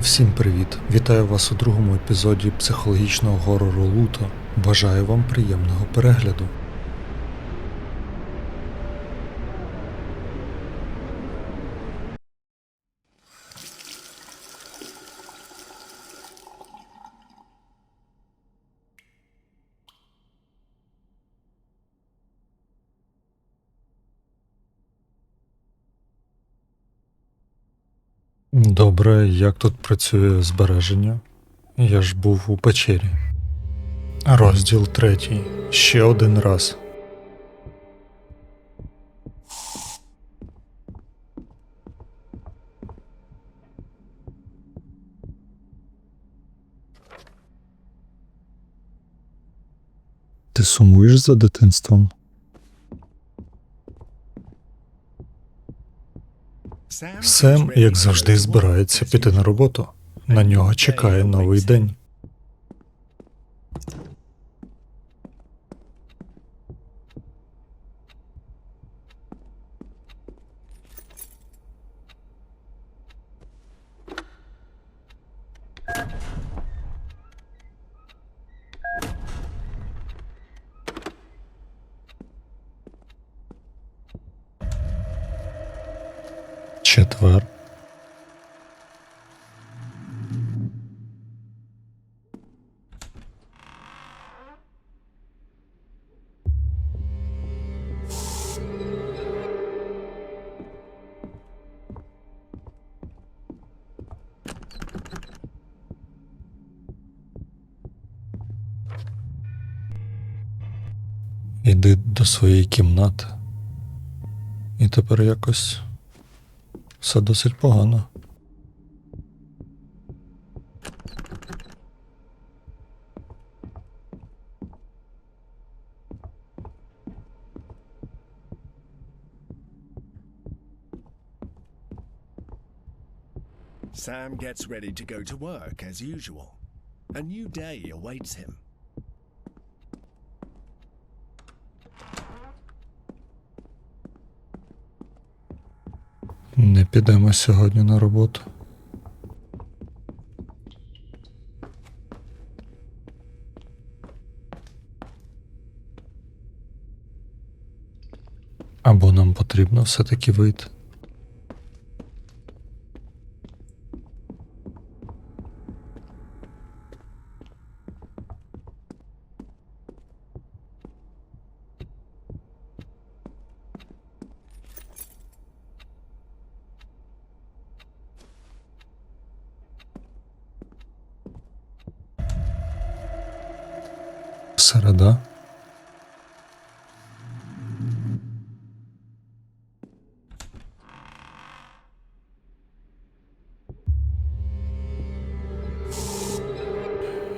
Всім привіт! Вітаю вас у другому епізоді психологічного горору Луто. Бажаю вам приємного перегляду. Добре, як тут працює збереження? Я ж був у печері. Розділ третій. Ще один раз. Ти сумуєш за дитинством? Сем, як завжди, збирається піти на роботу. На нього чекає новий день. Іди до своєї кімнати. І тепер якось все досить погано. Sam gets ready to go to work as usual. A new day awaits him. Підемо сьогодні на роботу. Або нам потрібно все-таки вийти.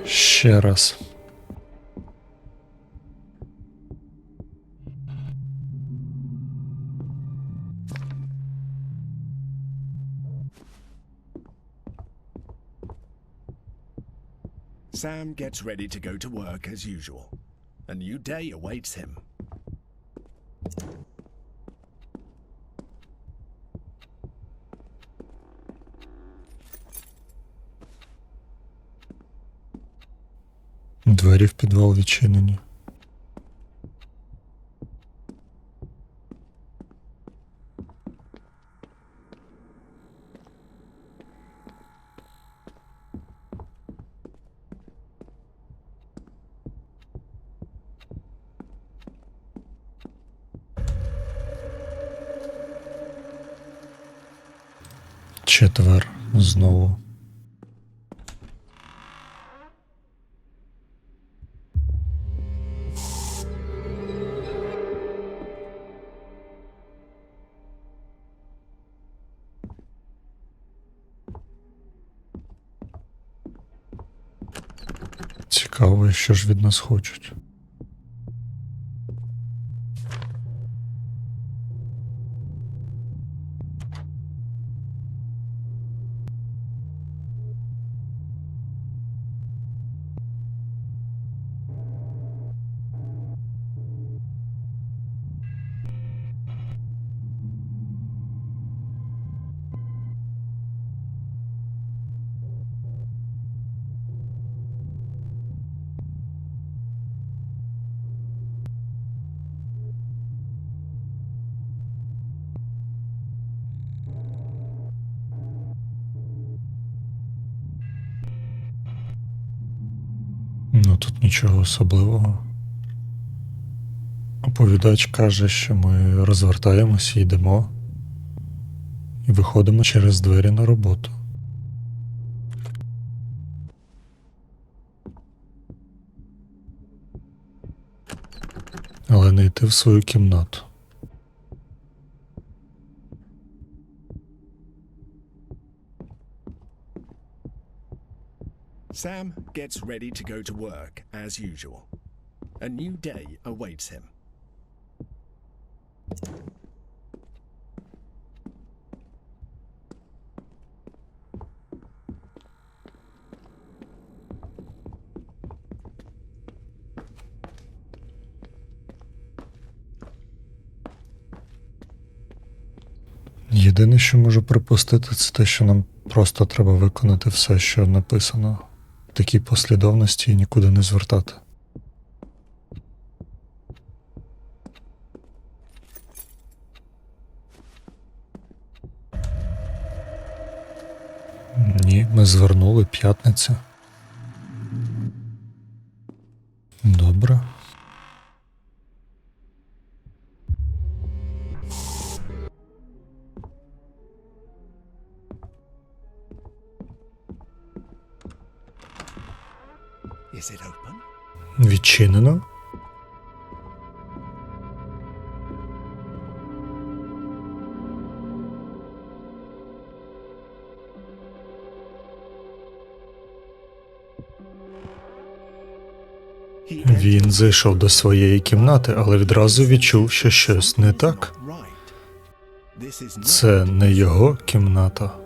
Ще раз. Sam gets ready to go to work as usual. A new day awaits him. Двері в підвал відчинені. Четвер знову. Що ж від нас хочуть. Нічого особливого. Оповідач каже, що ми розвертаємося, йдемо. І виходимо через двері на роботу. Але не йти в свою кімнату. Sam gets ready to go to work as usual. A new day awaits him. Єдине, що можу припустити, це те, що нам просто треба виконати все, що написано такій послідовності нікуди не звертати. Ні, ми звернули п'ятниця. Добре. Відчинено. Він зайшов до своєї кімнати, але відразу відчув, що щось не так. Це не його кімната.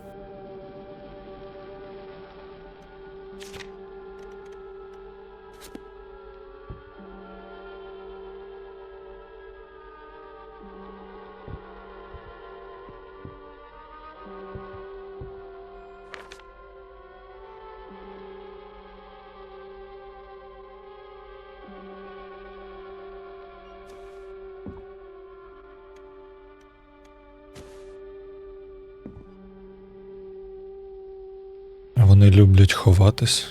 Вони люблять ховатись.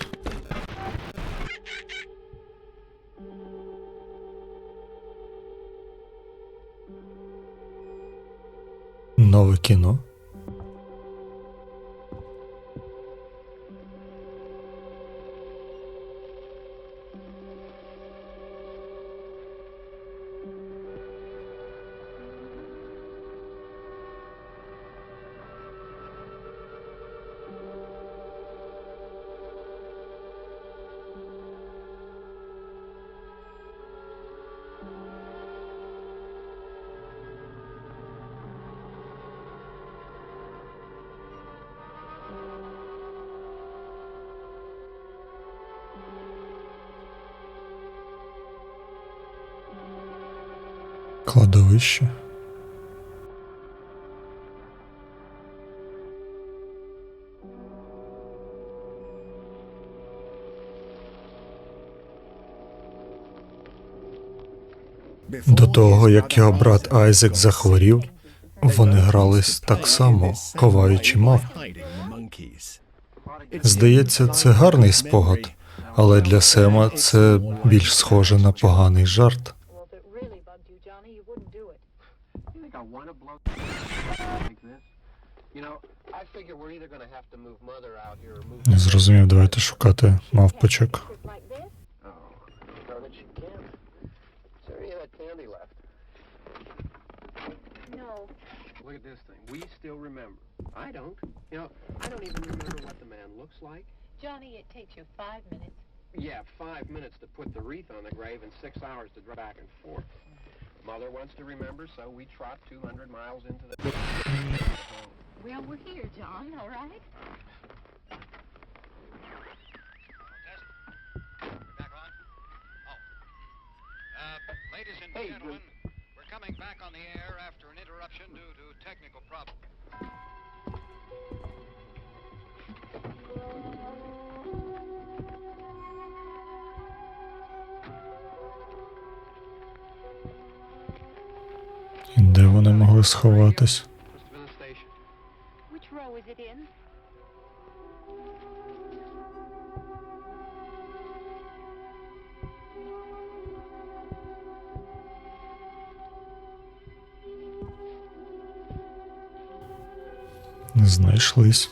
Нове кіно. Кладовище. До того, як його брат Айзек захворів, вони грались так само, ховаючи way мав. by hiding the monkeys. Здається, це гарний спогад, але для Сема це більш схоже на поганий жарт. That candy left? No. Look at this thing. We still remember. I don't. You know, I don't even remember what the man looks like. Johnny, it takes you five minutes. Yeah, five minutes to put the wreath on the grave and six hours to drive back and forth. Mother wants to remember, so we trot 200 miles into the. Well, we're here, John, all right? Back on? Oh. Uh, ladies and Hey, gentlemen, we're coming back on the air after an interruption due to technical problems. могли сховатись. Знайшлись.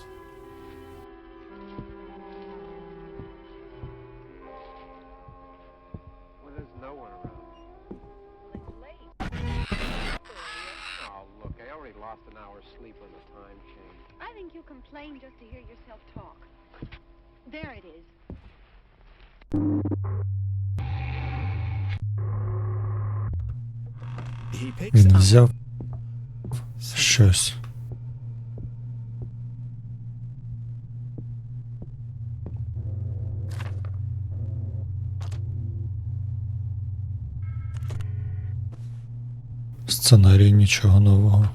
already lost an hour's sleep on the time change. I think you complain just to hear yourself talk. There it is. He picks Він up взяв щось. Сценарій нічого нового.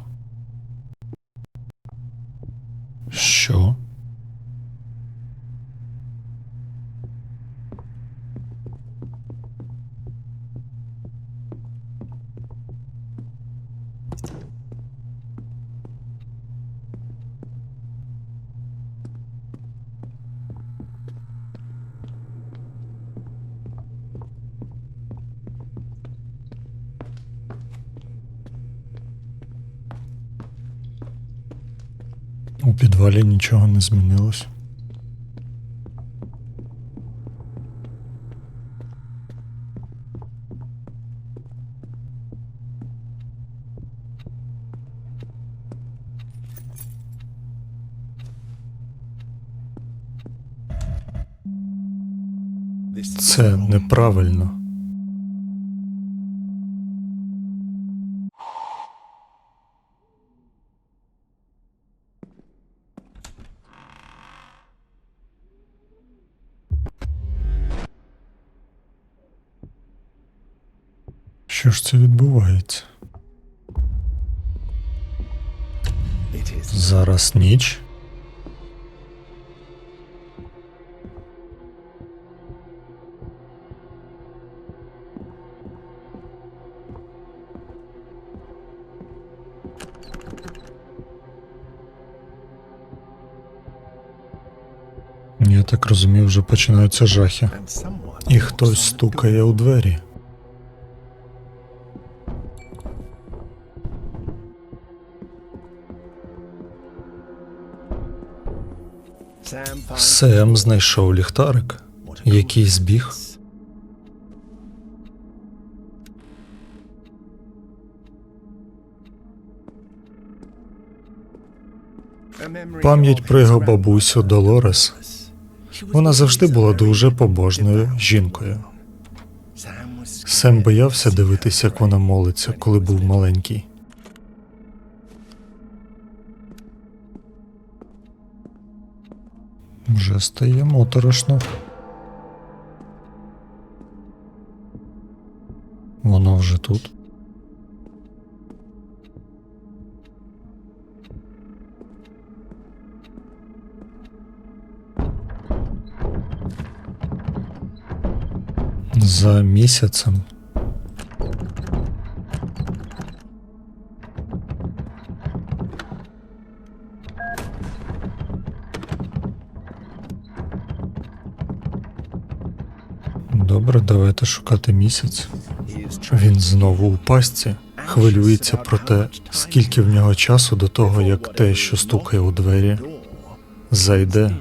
У підвалі нічого не змінилось. Це неправильно. Що ж це відбувається? It is Зараз ніч. Я так розумію, вже починаються жахи. and someone І хтось стукає у двері. Сем знайшов ліхтарик, який збіг. Пам'ять про його бабусю Долорес. Вона завжди була дуже побожною жінкою. Сем боявся дивитися, як вона молиться, коли був маленький. Стає моторошно. Воно вже тут. За місяцем. Добре, давайте шукати місяць. Він знову у пастці. Хвилюється про те, скільки в нього часу до того, як те, що стукає у двері, зайде.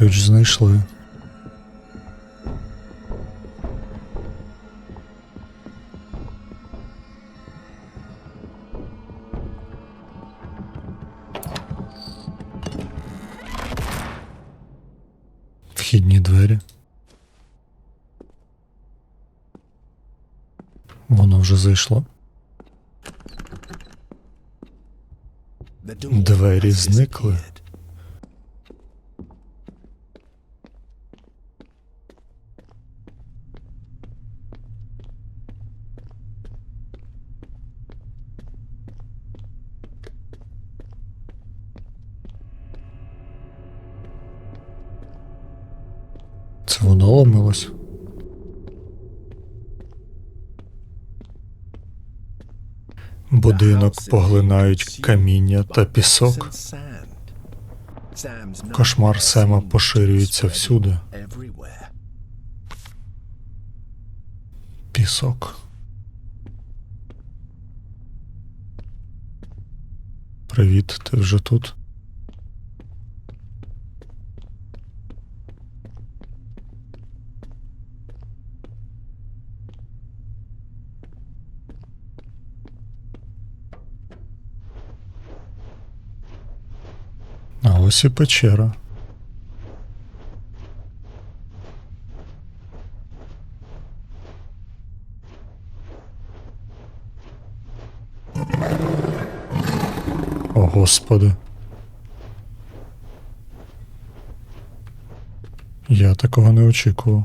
ключ знайшли. Вхідні двері. Воно вже зайшло. The door Двері has зникли. Воно ломилось. Будинок поглинають каміння та пісок. Кошмар Сема поширюється всюди. Пісок. Привіт, ти вже тут? Ось і печера. О, Господи. Я такого не очікував.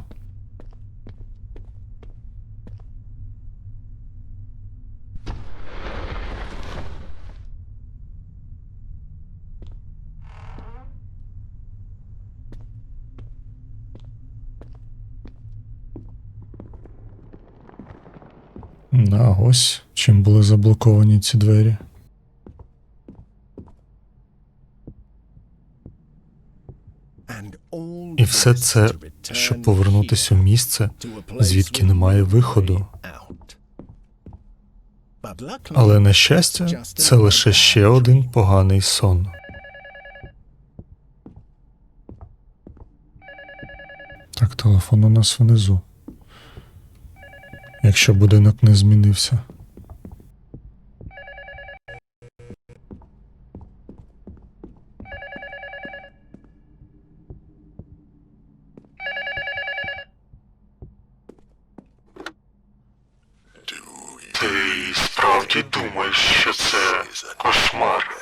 А ось чим були заблоковані ці двері. І все це, щоб повернутися у місце, звідки немає виходу. Але на щастя, це лише ще один поганий сон. Так, телефон у нас внизу. Якщо будинок не змінився. Ти справді думаєш, що це кошмар?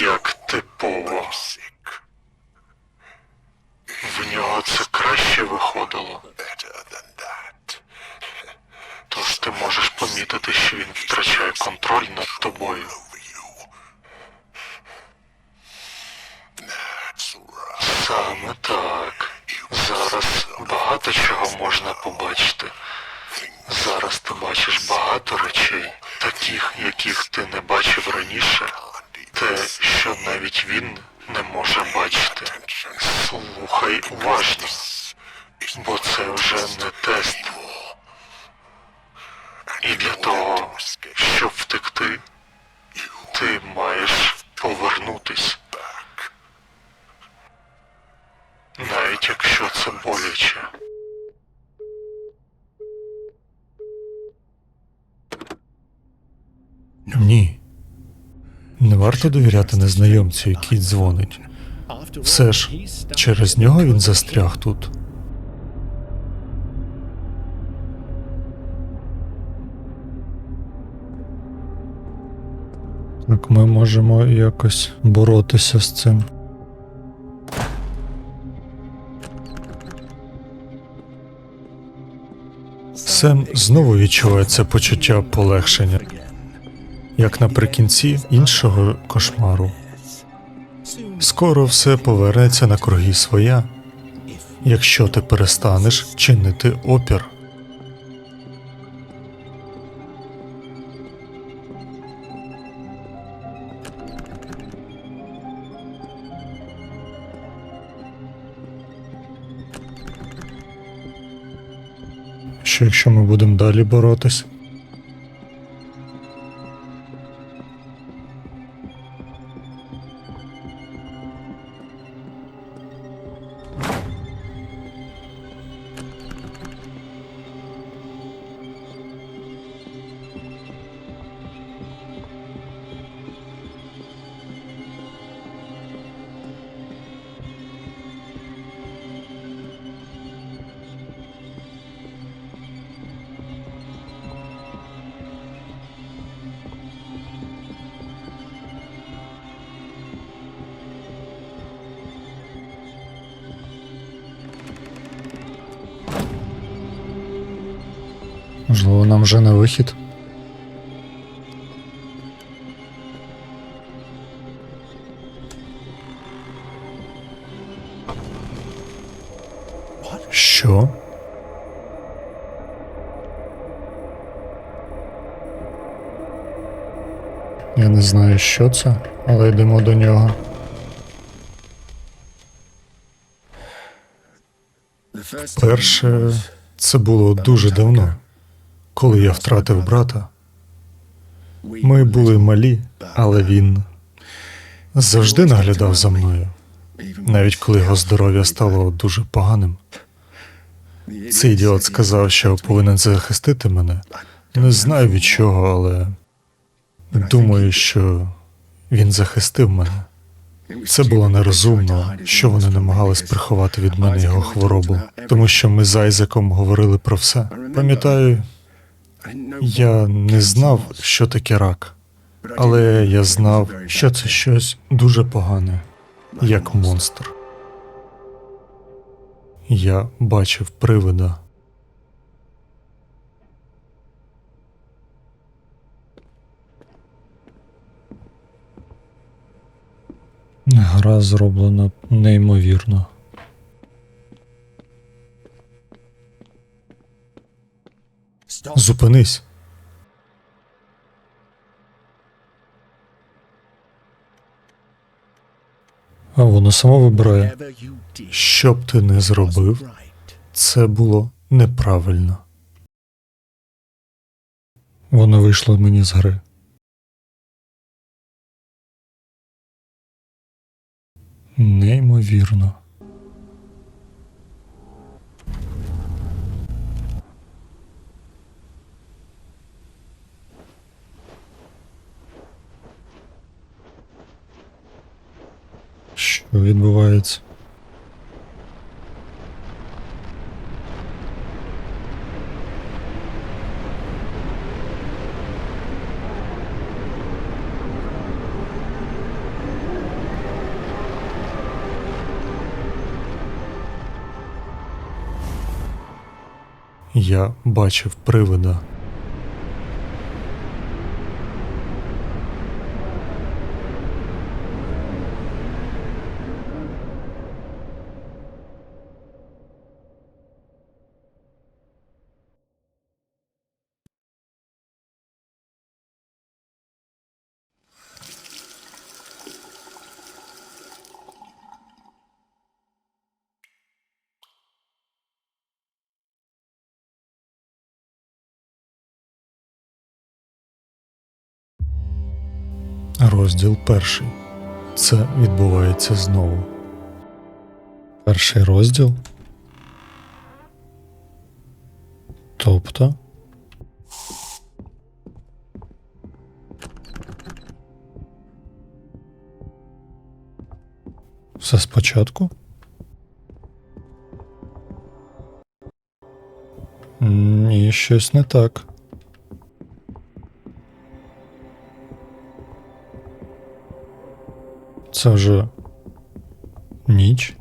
Як типово. В нього це краще виходило. Тож ти можеш помітити, що він втрачає контроль над тобою. Саме так. Зараз багато чого можна побачити. Зараз ти бачиш багато речей, таких, яких ти не бачив раніше. Те, що навіть він не може бачити. Слухай уважно, бо це вже не тест. І для того, щоб втекти, ти маєш повернутись. Навіть якщо це боляче. Ні. Варто довіряти незнайомцю, який дзвонить. Все ж, через нього він застряг тут. Так ми можемо якось боротися з цим. Сем знову відчуває це почуття полегшення, як наприкінці іншого кошмару. Скоро все повернеться на круги своя, якщо ти перестанеш чинити опір. Що якщо ми будемо далі боротись? Можливо, нам вже на вихід. Що? Я не знаю, що це, але йдемо до нього. Перше, це було дуже давно коли я втратив брата. Ми були малі, але він завжди наглядав за мною, навіть коли його здоров'я стало дуже поганим. Цей ідіот сказав, що повинен захистити мене. Не знаю від чого, але думаю, що він захистив мене. Це було нерозумно, що вони намагались приховати від мене його хворобу, тому що ми з Айзеком говорили про все. Пам'ятаю, я не знав, що таке рак, але я знав, що це щось дуже погане, як монстр. Я бачив привида. Гра зроблена неймовірно. Зупинись. А воно само вибирає. Що б ти не зробив, це було неправильно. Воно вийшло мені з гри. Неймовірно. Що відбувається? Я бачив привида. Розділ перший. Це відбувається знову. Перший розділ. Тобто. Все спочатку? Ні, щось не так. Це вже ніч.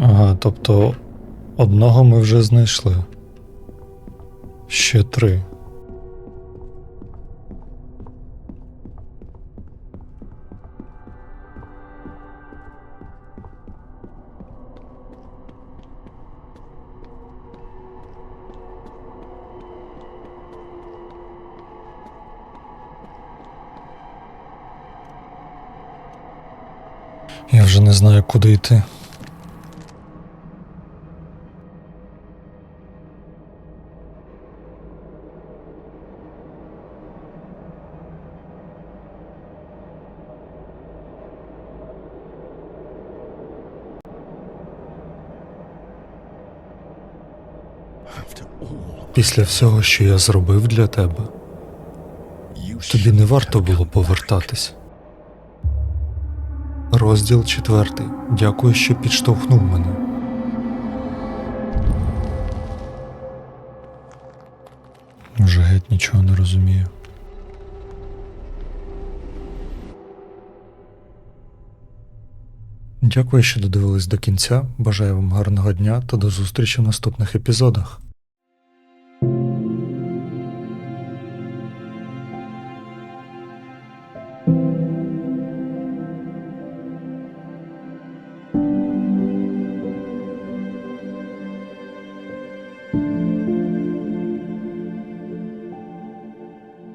Ага, тобто одного ми вже знайшли. Ще три. Я вже не знаю, куди йти. Після всього, що я зробив для тебе, тобі не варто було повертатись. Розділ четвертий. Дякую, що підштовхнув мене. Вже геть нічого не розумію. Дякую, що додивились до кінця. Бажаю вам гарного дня та до зустрічі в наступних епізодах.